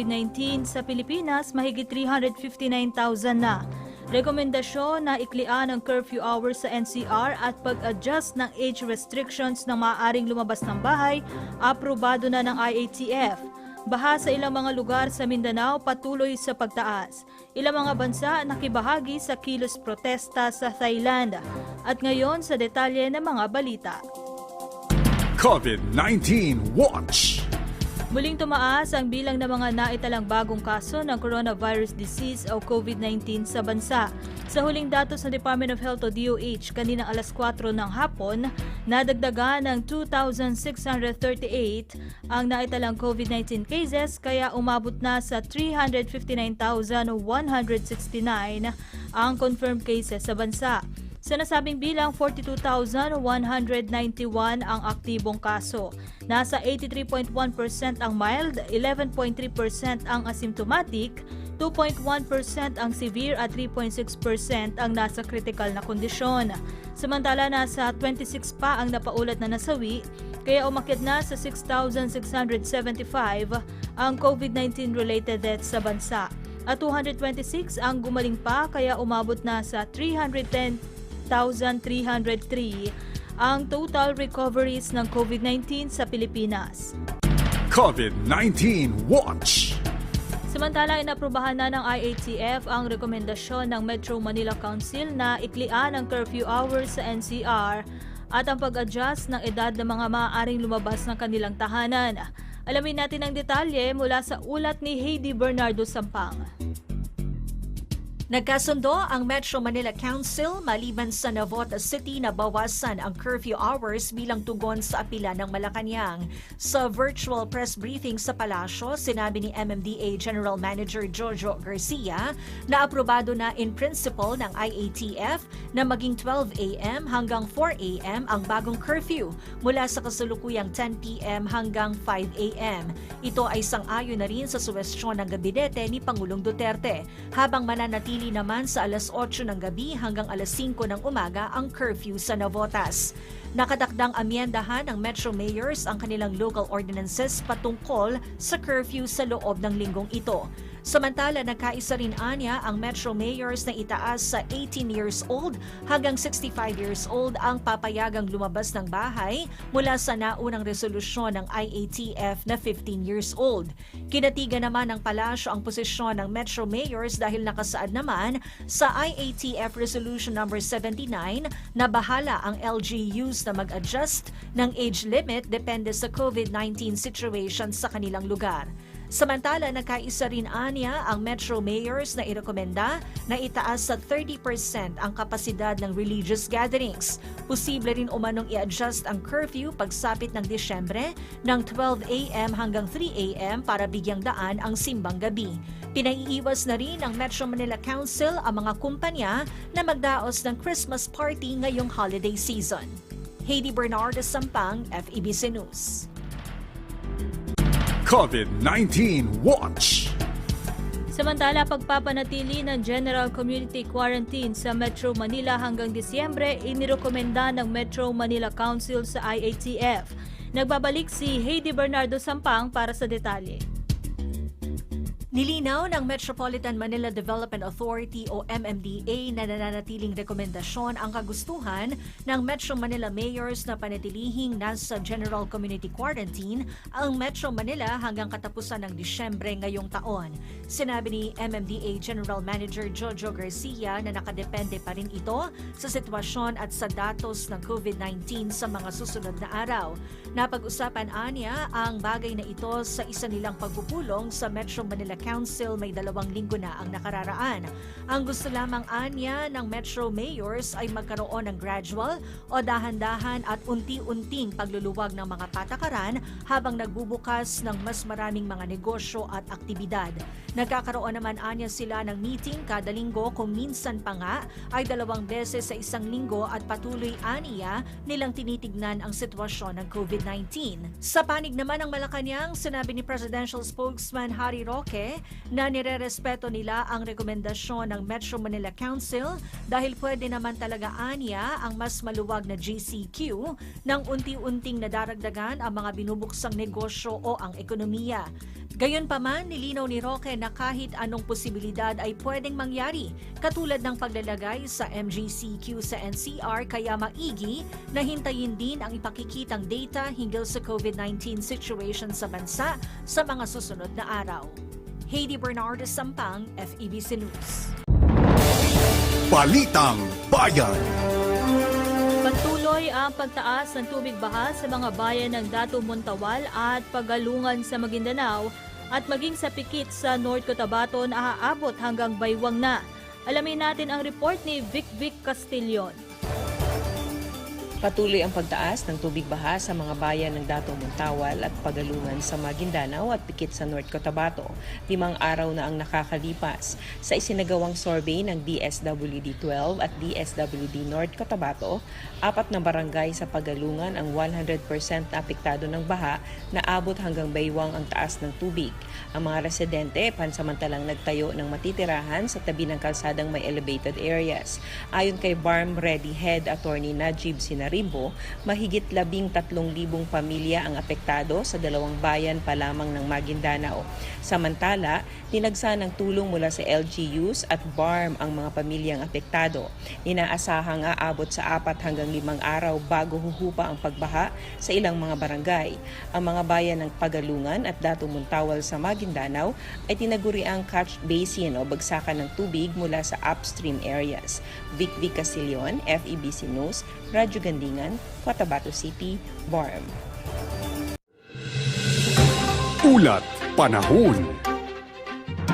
COVID-19 sa Pilipinas mahigit 359,000 na. Rekomendasyon na iklian ang curfew hours sa NCR at pag-adjust ng age restrictions ng maaaring lumabas ng bahay, aprobado na ng IATF. Baha sa ilang mga lugar sa Mindanao patuloy sa pagtaas. Ilang mga bansa nakibahagi sa kilos protesta sa Thailand. At ngayon sa detalye ng mga balita. COVID-19 Watch. Muling tumaas ang bilang ng mga naitalang bagong kaso ng coronavirus disease o COVID-19 sa bansa. Sa huling datos ng Department of Health o DOH kaninang alas 4 ng hapon, nadagdagan ng 2,638 ang naitalang COVID-19 cases kaya umabot na sa 359,169 ang confirmed cases sa bansa. Sa nasabing bilang, 42,191 ang aktibong kaso. Nasa 83.1% ang mild, 11.3% ang asymptomatic, 2.1% ang severe at 3.6% ang nasa critical na kondisyon. Samantala, nasa 26 pa ang napaulat na nasawi, kaya umakit na sa 6,675 ang COVID-19 related deaths sa bansa. At 226 ang gumaling pa kaya umabot na sa 310 1,303 ang total recoveries ng COVID-19 sa Pilipinas. COVID-19 Watch. Samantala, inaprubahan na ng IATF ang rekomendasyon ng Metro Manila Council na iklian ang curfew hours sa NCR at ang pag-adjust ng edad ng mga maaaring lumabas ng kanilang tahanan. Alamin natin ang detalye mula sa ulat ni Heidi Bernardo Sampang. Nagkasundo ang Metro Manila Council maliban sa Navotas City na bawasan ang curfew hours bilang tugon sa apila ng Malacanang. Sa virtual press briefing sa palasyo, sinabi ni MMDA General Manager Jojo Garcia na aprobado na in principle ng IATF na maging 12 a.m. hanggang 4 a.m. ang bagong curfew mula sa kasulukuyang 10 p.m. hanggang 5 a.m. Ito ay sang-ayon na rin sa suwestyon ng gabinete ni Pangulong Duterte habang mananatili naman sa alas 8 ng gabi hanggang alas 5 ng umaga ang curfew sa Navotas. Nakatakdang amyendahan ng Metro Mayors ang kanilang local ordinances patungkol sa curfew sa loob ng linggong ito. Samantala, nagkaisa rin anya ang Metro Mayors na itaas sa 18 years old hanggang 65 years old ang papayagang lumabas ng bahay mula sa naunang resolusyon ng IATF na 15 years old. Kinatigan naman ng palasyo ang posisyon ng Metro Mayors dahil nakasaad naman sa IATF Resolution number 79 na bahala ang LGUs na mag-adjust ng age limit depende sa COVID-19 situation sa kanilang lugar. Samantala, nagkaisa rin anya ang Metro Mayors na irekomenda na itaas sa 30% ang kapasidad ng religious gatherings. Posible rin umanong i-adjust ang curfew pagsapit ng Disyembre ng 12 a.m. hanggang 3 a.m. para bigyang daan ang simbang gabi. Pinaiiwas na rin ng Metro Manila Council ang mga kumpanya na magdaos ng Christmas party ngayong holiday season. Heidi Bernardo Sampang, FEBC News. COVID-19 Watch. Samantala, pagpapanatili ng General Community Quarantine sa Metro Manila hanggang Disyembre, inirekomenda ng Metro Manila Council sa IATF. Nagbabalik si Heidi Bernardo Sampang para sa detalye. Nilinaw ng Metropolitan Manila Development Authority o MMDA na nananatiling rekomendasyon ang kagustuhan ng Metro Manila Mayors na panatilihing nasa General Community Quarantine ang Metro Manila hanggang katapusan ng Disyembre ngayong taon. Sinabi ni MMDA General Manager Jojo Garcia na nakadepende pa rin ito sa sitwasyon at sa datos ng COVID-19 sa mga susunod na araw. Napag-usapan anya ang bagay na ito sa isa nilang pagpupulong sa Metro Manila Council may dalawang linggo na ang nakararaan. Ang gusto lamang anya ng Metro Mayors ay magkaroon ng gradual o dahan-dahan at unti-unting pagluluwag ng mga patakaran habang nagbubukas ng mas maraming mga negosyo at aktibidad. Nagkakaroon naman anya sila ng meeting kada linggo kung minsan pa nga ay dalawang beses sa isang linggo at patuloy aniya nilang tinitignan ang sitwasyon ng COVID-19. Sa panig naman ng Malacanang, sinabi ni Presidential Spokesman Harry Roque residente na nirerespeto nila ang rekomendasyon ng Metro Manila Council dahil pwede naman talaga anya ang mas maluwag na GCQ nang unti-unting nadaragdagan ang mga binubuksang negosyo o ang ekonomiya. Gayunpaman, nilinaw ni Roque na kahit anong posibilidad ay pwedeng mangyari, katulad ng paglalagay sa MGCQ sa NCR kaya maigi na hintayin din ang ipakikitang data hinggil sa COVID-19 situation sa bansa sa mga susunod na araw. Heidi Bernardo Sampang, FEBC News. Balitang Bayan. Patuloy ang pagtaas ng tubig baha sa mga bayan ng Dato Montawal at Pagalungan sa Maguindanao at maging sa Pikit sa North Cotabato na aabot hanggang Baywang na. Alamin natin ang report ni Vic Vic Castillon. Patuloy ang pagtaas ng tubig baha sa mga bayan ng Dato Montawal at Pagalungan sa Maguindanao at Pikit sa North Cotabato. Limang araw na ang nakakalipas. Sa isinagawang survey ng DSWD 12 at DSWD North Cotabato, apat na barangay sa Pagalungan ang 100% na apektado ng baha na abot hanggang baywang ang taas ng tubig. Ang mga residente pansamantalang nagtayo ng matitirahan sa tabi ng kalsadang may elevated areas. Ayon kay BARM Ready Head Attorney Najib Sinaribo, mahigit labing tatlong libong pamilya ang apektado sa dalawang bayan pa lamang ng Maguindanao. Samantala, dinagsa ng tulong mula sa LGUs at BARM ang mga pamilyang apektado. Inaasahang aabot sa apat hanggang limang araw bago huhupa ang pagbaha sa ilang mga barangay. Ang mga bayan ng Pagalungan at Dato Muntawal sa Maguindanao ay tinaguri ang catch basin o bagsakan ng tubig mula sa upstream areas. Vic Vic Casillon, FEBC News, Radyo Gandingan, Cotabato City, BARM. Ulat Panahon.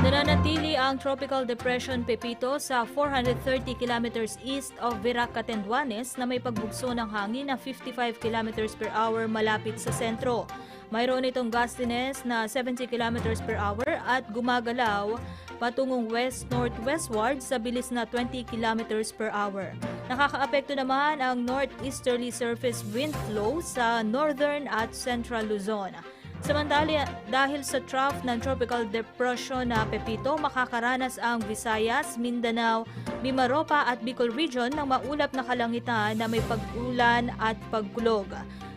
Nananatili ang Tropical Depression Pepito sa 430 kilometers east of Virac, Catanduanes na may pagbugso ng hangin na 55 kilometers per hour malapit sa sentro. Mayroon itong gustiness na 70 kilometers per hour at gumagalaw patungong west-northwestward sa bilis na 20 kilometers per hour. Nakakaapekto naman ang northeasterly surface wind flow sa northern at central Luzon. Samantala, dahil sa trough ng Tropical Depression na Pepito, makakaranas ang Visayas, Mindanao, Mimaropa at Bicol Region ng maulap na kalangitan na may pag-ulan at pagkulog.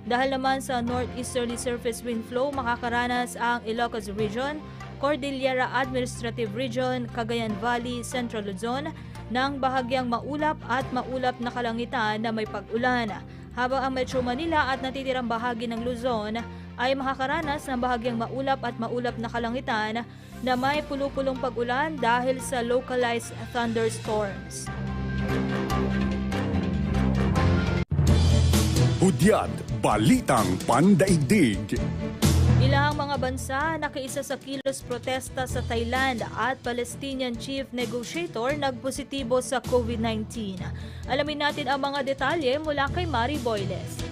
Dahil naman sa northeasterly surface wind flow, makakaranas ang Ilocos Region, Cordillera Administrative Region, Cagayan Valley, Central Luzon ng bahagyang maulap at maulap na kalangitan na may pag-ulan. Habang ang Metro Manila at natitirang bahagi ng Luzon ay makakaranas ng bahagyang maulap at maulap na kalangitan na may pulupulong pag-ulan dahil sa localized thunderstorms. Hudyat Balitang Pandaigdig. Ilang mga bansa nakiisa sa kilos protesta sa Thailand at Palestinian chief negotiator nagpositibo sa COVID-19. Alamin natin ang mga detalye mula kay Mari Boyles.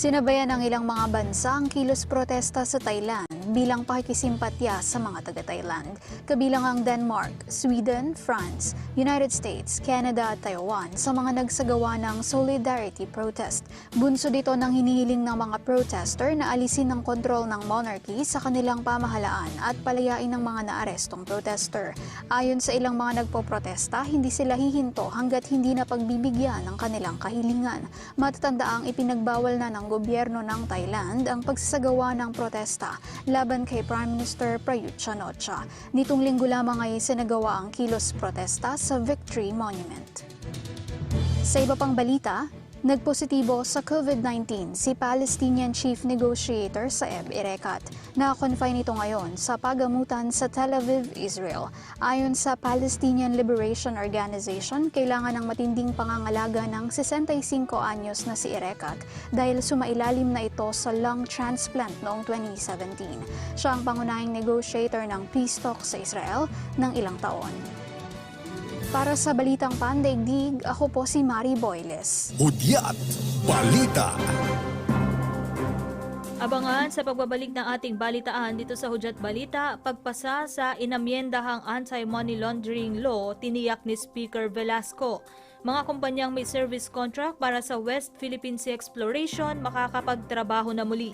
Sinabayan ng ilang mga bansa ang kilos protesta sa Thailand bilang pakikisimpatya sa mga taga-Thailand. Kabilang ang Denmark, Sweden, France, United States, Canada at Taiwan sa mga nagsagawa ng Solidarity Protest. Bunso dito ng hinihiling ng mga protester na alisin ng kontrol ng monarchy sa kanilang pamahalaan at palayain ng mga naarestong protester. Ayon sa ilang mga nagpoprotesta, hindi sila hihinto hanggat hindi na pagbibigyan ng kanilang kahilingan. Matatanda ang ipinagbawal na ng gobyerno ng Thailand ang pagsasagawa ng protesta kay Prime Minister Prayut Chan-o-cha. Nitong linggo lamang ay sinagawa ang kilos protesta sa Victory Monument. Sa iba pang balita, nagpositibo sa COVID-19 si Palestinian Chief Negotiator Saeb Erekat. Na-confine ito ngayon sa pagamutan sa Tel Aviv, Israel. Ayon sa Palestinian Liberation Organization, kailangan ng matinding pangangalaga ng 65 anyos na si Erekat dahil sumailalim na ito sa lung transplant noong 2017. Siya ang pangunahing negotiator ng peace talks sa Israel ng ilang taon. Para sa Balitang Pandaigdig, ako po si Mari Boyles. Hudyat Balita. Abangan sa pagbabalik ng ating balitaan dito sa Hudyat Balita, pagpasa sa inamyendahang anti-money laundering law tiniyak ni Speaker Velasco. Mga kumpanyang may service contract para sa West Philippine Sea Exploration makakapagtrabaho na muli.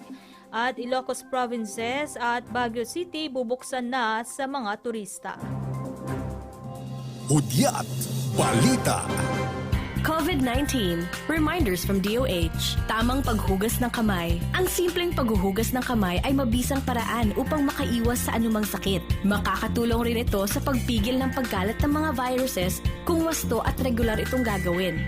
at Ilocos Provinces at Baguio City bubuksan na sa mga turista. Hudyat Balita. COVID-19. Reminders from DOH. Tamang paghugas ng kamay. Ang simpleng paghuhugas ng kamay ay mabisang paraan upang makaiwas sa anumang sakit. Makakatulong rin ito sa pagpigil ng pagkalat ng mga viruses kung wasto at regular itong gagawin.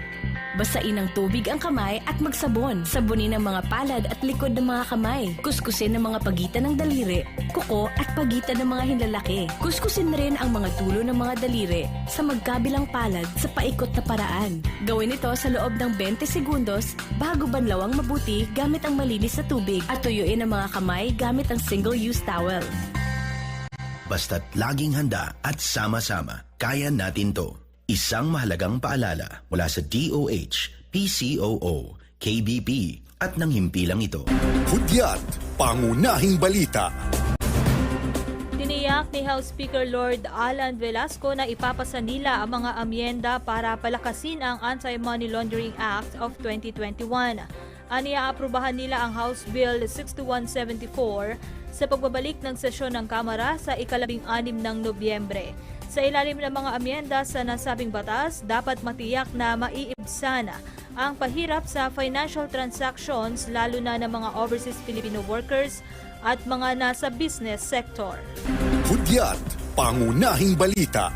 Basain ng tubig ang kamay at magsabon. Sabunin ang mga palad at likod ng mga kamay. Kuskusin ang mga pagitan ng daliri, kuko at pagitan ng mga hinlalaki. Kuskusin rin ang mga tulo ng mga daliri sa magkabilang palad sa paikot na paraan. Gawin ito sa loob ng 20 segundos bago banlawang mabuti gamit ang malinis na tubig at tuyuin ang mga kamay gamit ang single-use towel. Basta't laging handa at sama-sama, kaya natin to. Isang mahalagang paalala mula sa DOH, PCOO, KBP at ng himpilang ito. Hudyat Pangunahing Balita. Tiniyak ni House Speaker Lord Alan Velasco na ipapasa nila ang mga amyenda para palakasin ang Anti-Money Laundering Act of 2021. Aniya aprubahan nila ang House Bill 6174 sa pagbabalik ng sesyon ng Kamara sa ikalabing anim ng Nobyembre. Sa ilalim ng mga amyenda sa nasabing batas, dapat matiyak na maiibsan ang pahirap sa financial transactions lalo na ng mga overseas Filipino workers at mga nasa business sector. Hudyat Pangunahing Balita.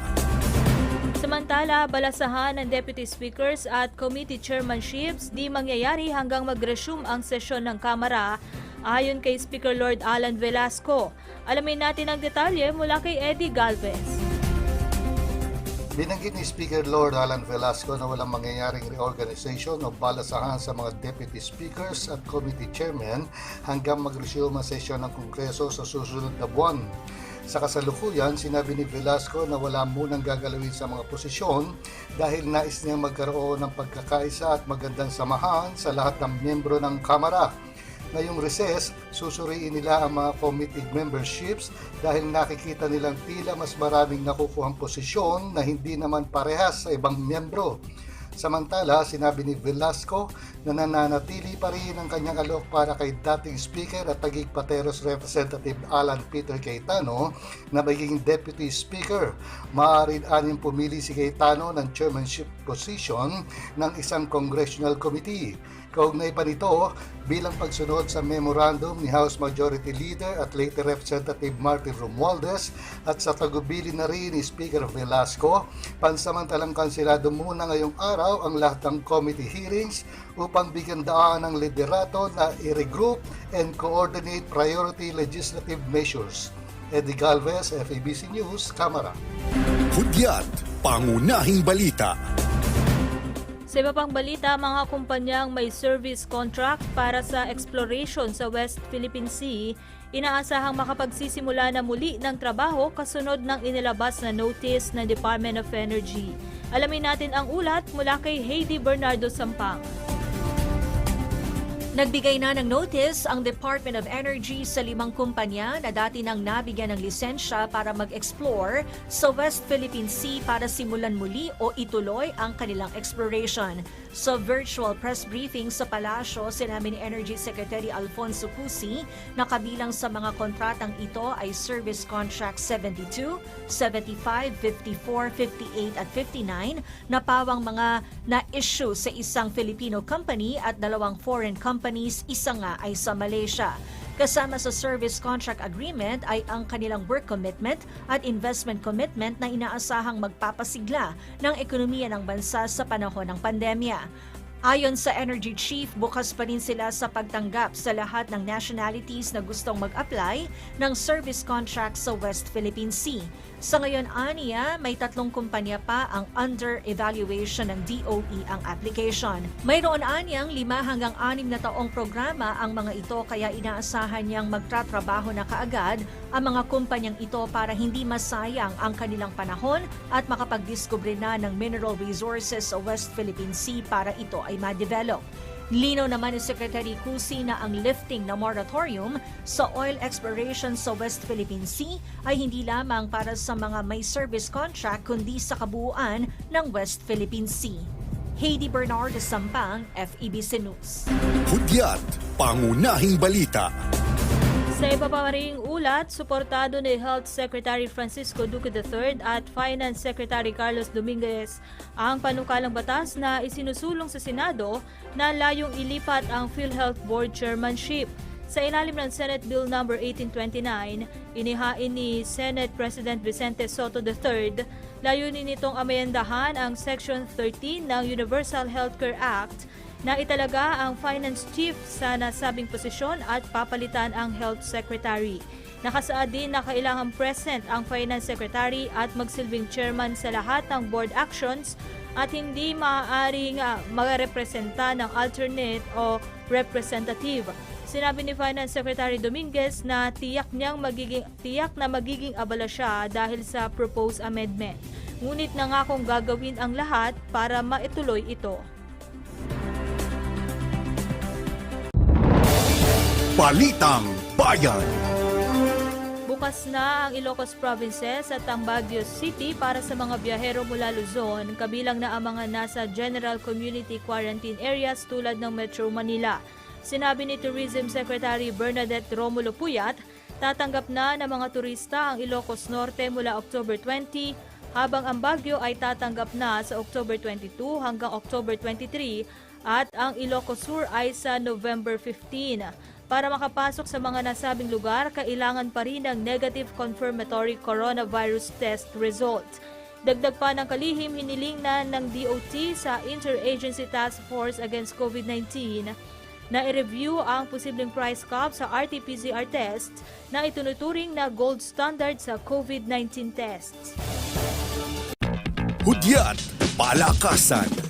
Samantala, balasahan ng Deputy Speakers at Committee Chairmanships di mangyayari hanggang mag-resume ang sesyon ng Kamara ayon kay Speaker Lord Alan Velasco. Alamin natin ang detalye mula kay Eddie Galvez. Binanggit ni Speaker Lord Alan Velasco na walang mangyayaring reorganization o balasahan sa mga deputy speakers at committee chairmen hanggang mag-resume ang sesyon ng Kongreso sa susunod na buwan. Sa kasalukuyan, sinabi ni Velasco na wala munang gagalawin sa mga posisyon dahil nais niya magkaroon ng pagkakaisa at magandang samahan sa lahat ng miyembro ng Kamara. Ngayong recess, susuriin nila ang mga committee memberships dahil nakikita nilang tila mas maraming nakukuhang posisyon na hindi naman parehas sa ibang miyembro. Samantala, sinabi ni Velasco na nananatili pa rin ang kanyang alok para kay dating Speaker at Taguig Pateros Representative Alan Peter Cayetano na magiging Deputy Speaker. Maaaring anin pumili si Cayetano ng chairmanship position ng isang congressional committee. Kaugnay pa nito, bilang pagsunod sa memorandum ni House Majority Leader at later Representative Martin Romualdez at sa tagubili na rin ni Speaker Velasco, pansamantalang kansilado muna ngayong araw ang lahat ng committee hearings upang bigyan daan ng liderato na i-regroup and coordinate priority legislative measures. Eddie Galvez, FABC News, Kamara. Hudyat Pangunahing Balita. Sa iba pang balita, mga kumpanyang may service contract para sa exploration sa West Philippine Sea, inaasahang makapagsisimula na muli ng trabaho kasunod ng inilabas na notice ng Department of Energy. Alamin natin ang ulat mula kay Heidi Bernardo Sampang. Nagbigay na ng notice ang Department of Energy sa limang kumpanya na dati nang nabigyan ng lisensya para mag-explore sa West Philippine Sea para simulan muli o ituloy ang kanilang exploration. Sa virtual press briefing sa palasyo, sinabi ni Energy Secretary Alfonso Cusi na kabilang sa mga kontratang ito ay Service Contract 72, 75, 54, 58 at 59 na pawang mga na-issue sa isang Filipino company at dalawang foreign companies, isa nga ay sa Malaysia. Kasama sa service contract agreement ay ang kanilang work commitment at investment commitment na inaasahang magpapasigla ng ekonomiya ng bansa sa panahon ng pandemya. Ayon sa Energy Chief, bukas pa rin sila sa pagtanggap sa lahat ng nationalities na gustong mag-apply ng service contract sa West Philippine Sea. Sa ngayon, aniya, may tatlong kumpanya pa ang under evaluation ng DOE ang application. Mayroon aniyang lima hanggang anim na taong programa ang mga ito kaya inaasahan niyang magtatrabaho na kaagad ang mga kumpanyang ito para hindi masayang ang kanilang panahon at makapagdiskubre na ng mineral resources sa West Philippine Sea para ito ay ma-develop. Lino naman ni Secretary Cusi na ang lifting na moratorium sa oil exploration sa West Philippine Sea ay hindi lamang para sa mga may service contract kundi sa kabuuan ng West Philippine Sea. Heidi Bernardo Sampang, FEBC News. Hudyat Pangunahing Balita. Sa iba pa ring ulat, suportado ni Health Secretary Francisco Duque III at Finance Secretary Carlos Dominguez ang panukalang batas na isinusulong sa Senado na layong ilipat ang PhilHealth Board Chairmanship. Sa ilalim ng Senate Bill No. 1829, inihain ni Senate President Vicente Soto III, layunin nitong amendahan ang Section 13 ng Universal Healthcare Act na italaga ang finance chief sa nasabing posisyon at papalitan ang health secretary. Nakasaad din na kailangan present ang finance secretary at magsilbing chairman sa lahat ng board actions at hindi maaaring magarepresenta ng alternate o representative. Sinabi ni Finance Secretary Dominguez na tiyak niyang magiging tiyak na magiging abala siya dahil sa proposed amendment. Ngunit nangakong gagawin ang lahat para maituloy ito. Balitang Bayan. Bukas na ang Ilocos Provinces at ang Baguio City para sa mga biyahero mula Luzon, kabilang na ang mga nasa General Community Quarantine Areas tulad ng Metro Manila. Sinabi ni Tourism Secretary Bernadette Romulo Puyat, tatanggap na ng mga turista ang Ilocos Norte mula October 20, habang ang Baguio ay tatanggap na sa October 22 hanggang October 23 at ang Ilocos Sur ay sa November 15. Para makapasok sa mga nasabing lugar, kailangan pa rin ng negative confirmatory coronavirus test result. Dagdag pa ng kalihim, hiniling na ng DOT sa Interagency Task Force Against COVID-19 na i-review ang posibleng price cap sa RT-PCR test na itunuturing na gold standard sa COVID-19 tests. Hudyat. Palakasan.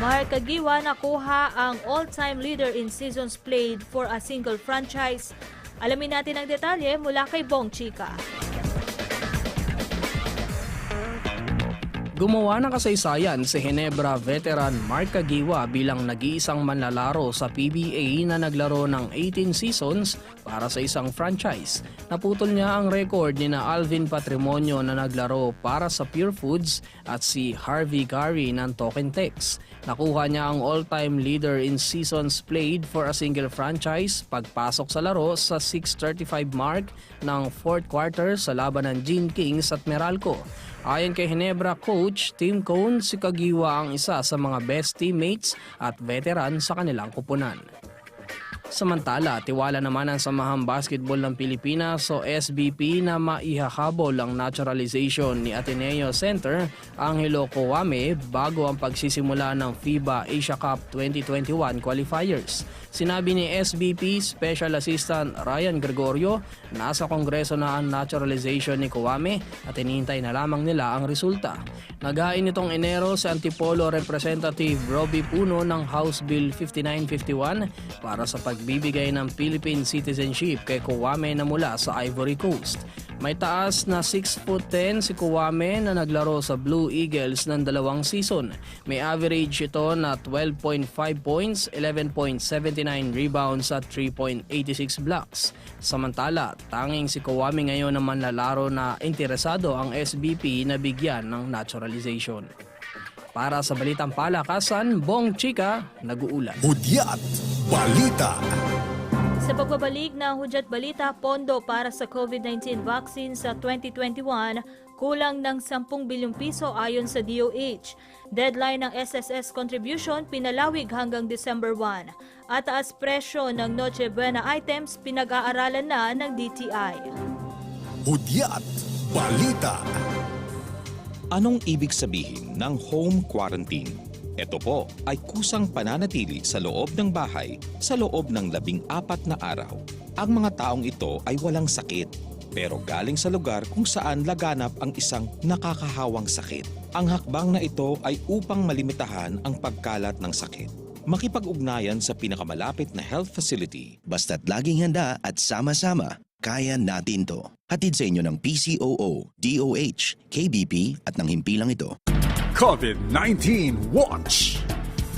Mark Kagiwa nakuha ang all-time leader in seasons played for a single franchise. Alamin natin ang detalye mula kay Bong Chica. Gumawa ng kasaysayan si Hinebra veteran Mark Kagiwa bilang nag-iisang manlalaro sa PBA na naglaro ng 18 seasons para sa isang franchise. Naputol niya ang record ni na Alvin Patrimonio na naglaro para sa Pure Foods at si Harvey Gary ng Token Tex. Nakuha niya ang all-time leader in seasons played for a single franchise pagpasok sa laro sa 6.35 mark ng fourth quarter sa laban ng Gene Kings at Meralco. Ayon kay Hinebra coach Tim Cone, si Kagiwa ang isa sa mga best teammates at veteran sa kanilang kupunan. Samantala, tiwala naman ang Samahang Basketball ng Pilipinas o SBP na maihahabol ang naturalization ni Ateneo Center Angelo Coame bago ang pagsisimula ng FIBA Asia Cup 2021 qualifiers. Sinabi ni SBP Special Assistant Ryan Gregorio, nasa kongreso na ang naturalization ni Coame at inihintay na lamang nila ang resulta. Naghain nitong Enero sa Antipolo Representative Robbie Puno ng House Bill 5951 para sa pagbibigay ng Philippine citizenship kay Kuwame na mula sa Ivory Coast. May taas na 6 foot 10 si Kuwame na naglaro sa Blue Eagles ng dalawang season. May average ito na 12.5 points, 11.79 rebounds at 3.86 blocks. Samantala, tanging si Kuwame ngayon ang manlalaro na interesado ang SBP na bigyan ng naturalization. Para sa Balitang Palakasan, Bong Chika, nag-uulan. Hudyat. Balita. Sa pagbabalik ng Hudyat Balita, pondo para sa COVID-19 vaccine sa 2021, kulang ng 10 bilyong piso ayon sa DOH. Deadline ng SSS contribution pinalawig hanggang December 1. At taas presyo ng Noche Buena items pinag-aaralan na ng DTI. Hudyat. Balita. Anong ibig sabihin ng home quarantine? Ito po ay kusang pananatili sa loob ng bahay sa loob ng labing apat na araw. Ang mga taong ito ay walang sakit pero galing sa lugar kung saan laganap ang isang nakakahawang sakit. Ang hakbang na ito ay upang malimitahan ang pagkalat ng sakit. Makipag-ugnayan sa pinakamalapit na health facility Basta't laging handa at sama-sama, kaya natin to. Hatid sa inyo ng PCOO, DOH, KBP at ng himpilang ito. COVID-19 Watch.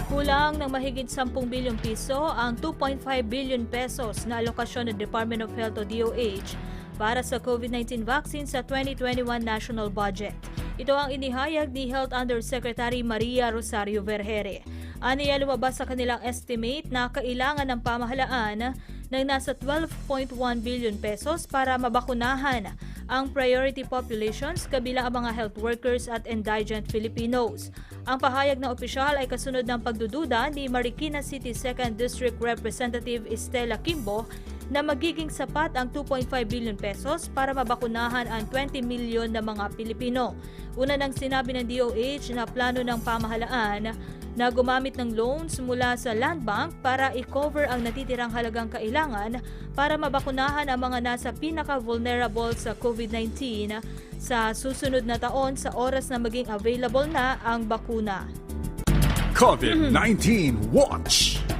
Kulang ng mahigit 10 bilyong piso ang 2.5 billion pesos na alokasyon ng Department of Health o DOH para sa COVID-19 vaccine sa 2021 national budget. Ito ang inihayag ni Health Undersecretary Maria Rosario Vergere. Aniya lumabas sa kanilang estimate na kailangan ng pamahalaan ng nasa 12.1 billion pesos para mabakunahan ang priority populations kabilang ang mga health workers at indigent Filipinos. Ang pahayag ng opisyal ay kasunod ng pagdududa ni Marikina City 2nd District Representative Estela Kimbo na magiging sapat ang 2.5 billion pesos para mabakunahan ang 20 milyon na mga Pilipino. Una nang sinabi ng DOH na plano ng pamahalaan na gumamit ng loans mula sa Land Bank para i-cover ang natitirang halagang kailangan para mabakunahan ang mga nasa pinaka-vulnerable sa COVID-19 sa susunod na taon sa oras na maging available na ang bakuna. COVID-19 Watch.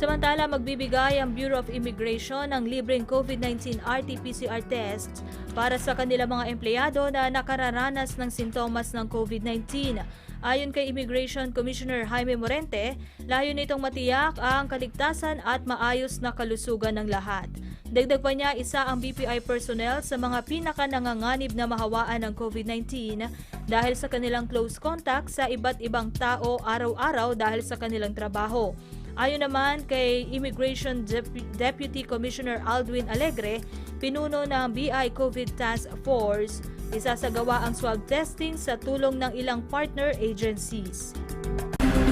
Samantala, magbibigay ang Bureau of Immigration ng libreng COVID-19 RT-PCR test para sa kanilang mga empleyado na nakararanas ng sintomas ng COVID-19. Ayon kay Immigration Commissioner Jaime Morente, layo nitong matiyak ang kaligtasan at maayos na kalusugan ng lahat. Dagdag pa niya, isa ang BPI personnel sa mga pinaka nanganganib na mahawaan ng COVID-19 dahil sa kanilang close contact sa iba't ibang tao araw-araw dahil sa kanilang trabaho. Ayon naman kay Immigration Dep- Deputy Commissioner Aldwin Alegre, pinuno ng BI COVID Task Force, isasagawa ang swab testing sa tulong ng ilang partner agencies.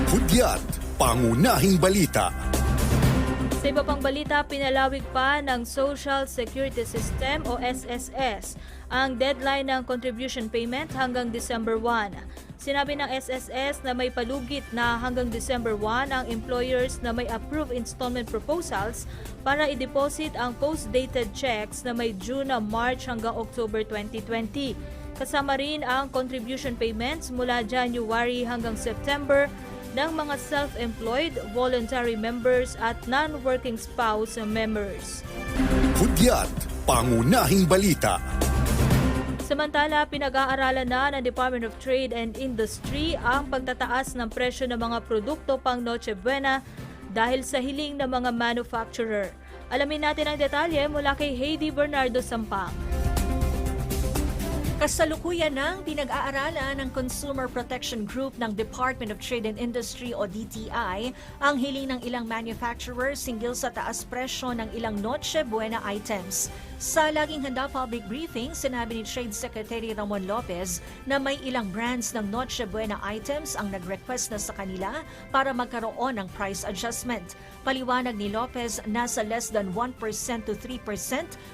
Hudyat. Pangunahing balita. Sa iba pang balita, pinalawig pa ng Social Security System o SSS ang deadline ng contribution payment hanggang December 1. Sinabi ng SSS na may palugit na hanggang December 1 ang employers na may approved installment proposals para i-deposit ang post-dated checks na may June na March hanggang October 2020. Kasama rin ang contribution payments mula January hanggang September ng mga self-employed, voluntary members at non-working spouse members. Hudyat. Pangunahing balita. Samantala, pinag-aaralan na ng Department of Trade and Industry ang pagtataas ng presyo ng mga produkto pang Noche Buena dahil sa hiling ng mga manufacturer. Alamin natin ang detalye mula kay Heidi Bernardo Sampang. Kasalukuyan ng pinag-aaralan ng Consumer Protection Group ng Department of Trade and Industry o DTI ang hiling ng ilang manufacturers singgil sa taas presyo ng ilang Noche Buena items. Sa laging handa public briefing, sinabi ni Trade Secretary Ramon Lopez na may ilang brands ng Noche Buena items ang nag-request na sa kanila para magkaroon ng price adjustment. Paliwanag ni Lopez, nasa less than 1% to 3%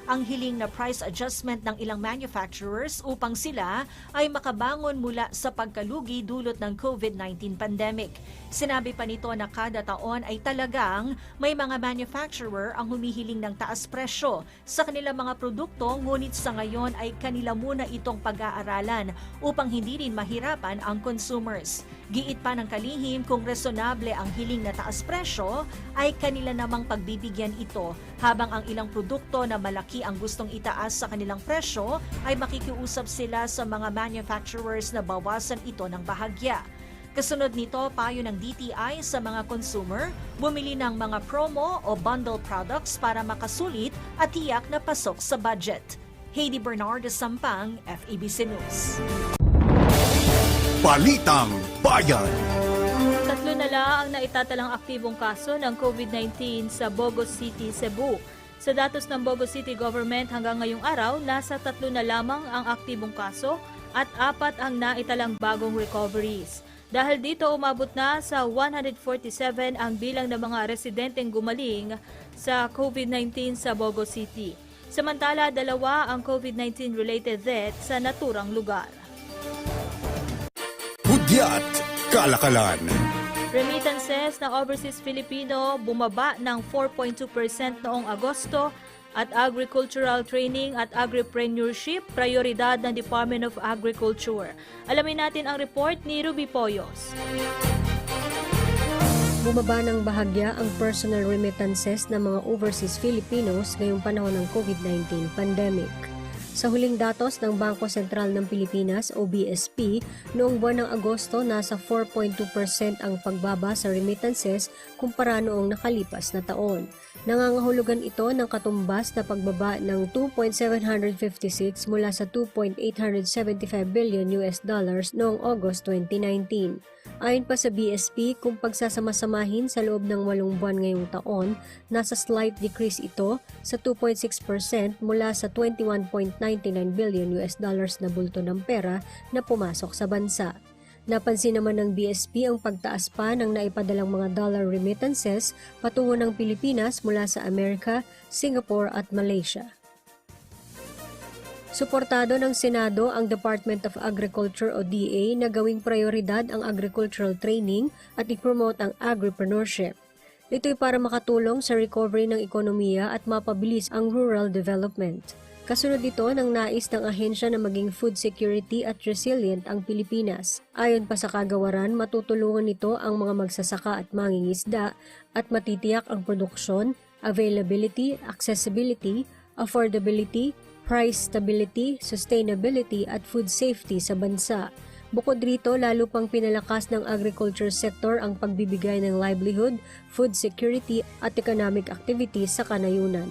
ang hiling na price adjustment ng ilang manufacturers upang sila ay makabangon mula sa pagkalugi dulot ng COVID-19 pandemic. Sinabi pa nito na kada taon ay talagang may mga manufacturer ang humihiling ng taas presyo sa kanilang mga produkto ngunit sa ngayon ay kanila muna itong pag-aaralan upang hindi rin mahirapan ang consumers. Giit pa ng kalihim kung resonable ang hiling na taas presyo ay kanila namang pagbibigyan ito habang ang ilang produkto na malaki ang gustong itaas sa kanilang presyo ay makikiusap sila sa mga manufacturers na bawasan ito ng bahagya. Kasunod nito, payo ng DTI sa mga consumer, bumili ng mga promo o bundle products para makasulit at tiyak na pasok sa budget. Heidi Bernardo Sampang, FEBC News. Balitang Bayan. Tatlo na lang ang naitatalang aktibong kaso ng COVID-19 sa Bogo City, Cebu. Sa datos ng Bogo City Government hanggang ngayong araw, nasa tatlo na lamang ang aktibong kaso at apat ang naitalang bagong recoveries. Dahil dito umabot na sa 147 ang bilang ng mga residenteng gumaling sa COVID-19 sa Bogo City. Samantala, dalawa ang COVID-19 related death sa naturang lugar. Hudyat. Kalakalan. Remittances ng overseas Filipino bumaba ng 4.2% noong Agosto at agricultural training at agripreneurship prioridad ng Department of Agriculture. Alamin natin ang report ni Ruby Poyos. Bumaba ng bahagya ang personal remittances ng mga overseas Filipinos ngayong panahon ng COVID-19 pandemic. Sa huling datos ng Bangko Sentral ng Pilipinas o BSP, noong buwan ng Agosto nasa 4.2% ang pagbaba sa remittances kumpara noong nakalipas na taon. Nangangahulugan ito ng katumbas na pagbaba ng 2.756 mula sa 2.875 billion US dollars noong August 2019. Ayon pa sa BSP, kung pagsasama-samahin sa loob ng walong buwan ngayong taon, nasa slight decrease ito sa 2.6% mula sa 21.99 billion US dollars na bulto ng pera na pumasok sa bansa. Napansin naman ng BSP ang pagtaas pa ng naipadalang mga dollar remittances patungo ng Pilipinas mula sa Amerika, Singapore at Malaysia. Suportado ng Senado ang Department of Agriculture o DA na gawing prioridad ang agricultural training at i-promote ang agripreneurship. Ito'y para makatulong sa recovery ng ekonomiya at mapabilis ang rural development. Kasunod ito ng nais ng ahensya na maging food security at resilient ang Pilipinas. Ayon pa sa kagawaran, matutulungan nito ang mga magsasaka at mangingisda at matitiyak ang produksyon, availability, accessibility, affordability, price stability, sustainability at food safety sa bansa. Bukod rito, lalo pang pinalakas ng agriculture sector ang pagbibigay ng livelihood, food security at economic activities sa kanayunan.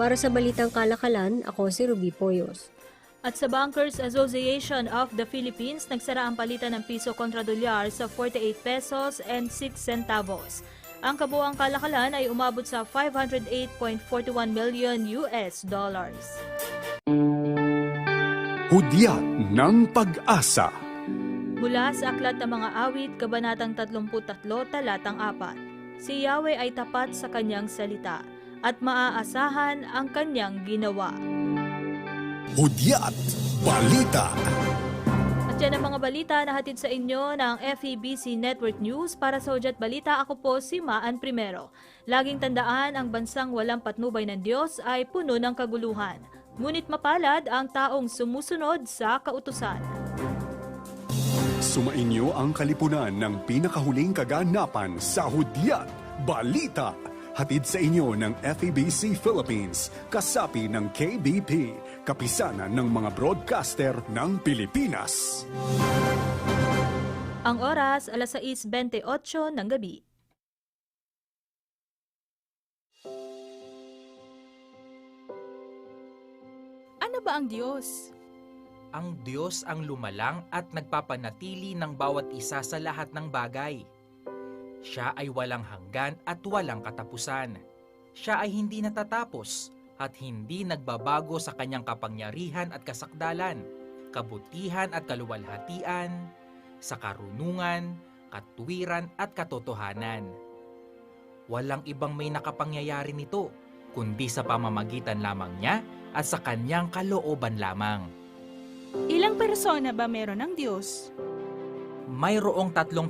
Para sa Balitang Kalakalan, ako si Ruby Poyos. At sa Bankers Association of the Philippines, nagsara ang palitan ng piso kontra dolyar sa 48 pesos and 6 centavos. Ang kabuang kalakalan ay umabot sa 508.41 million US dollars. Hudyat ng pag-asa. Mula sa Aklat ng Mga Awit, Kabanatang 33, Talatang 4. Si Yahweh ay tapat sa kanyang salita at maaasahan ang kanyang ginawa. Hudyat Balita. At yan ang mga balita na hatid sa inyo ng FEBC Network News. Para sa Hudyat Balita, ako po si Maan Primero. Laging tandaan, ang bansang walang patnubay ng Diyos ay puno ng kaguluhan. Ngunit mapalad ang taong sumusunod sa kautusan. Sumainyo ang kalipunan ng pinakahuling kaganapan sa Hudyat Balita. Hatid sa inyo ng FEBC Philippines, kasapi ng KBP, kapisanan ng mga broadcaster ng Pilipinas. Ang oras, alas 6.28 ng gabi. Ano ba ang Diyos? Ang Diyos ang lumalang at nagpapanatili ng bawat isa sa lahat ng bagay. Siya ay walang hanggan at walang katapusan. Siya ay hindi natatapos at hindi nagbabago sa kanyang kapangyarihan at kasakdalan, kabutihan at kaluwalhatian, sa karunungan, katuwiran at katotohanan. Walang ibang may nakapangyayari nito, kundi sa pamamagitan lamang niya at sa kanyang kalooban lamang. Ilang persona ba meron ng Diyos? Mayroong tatlong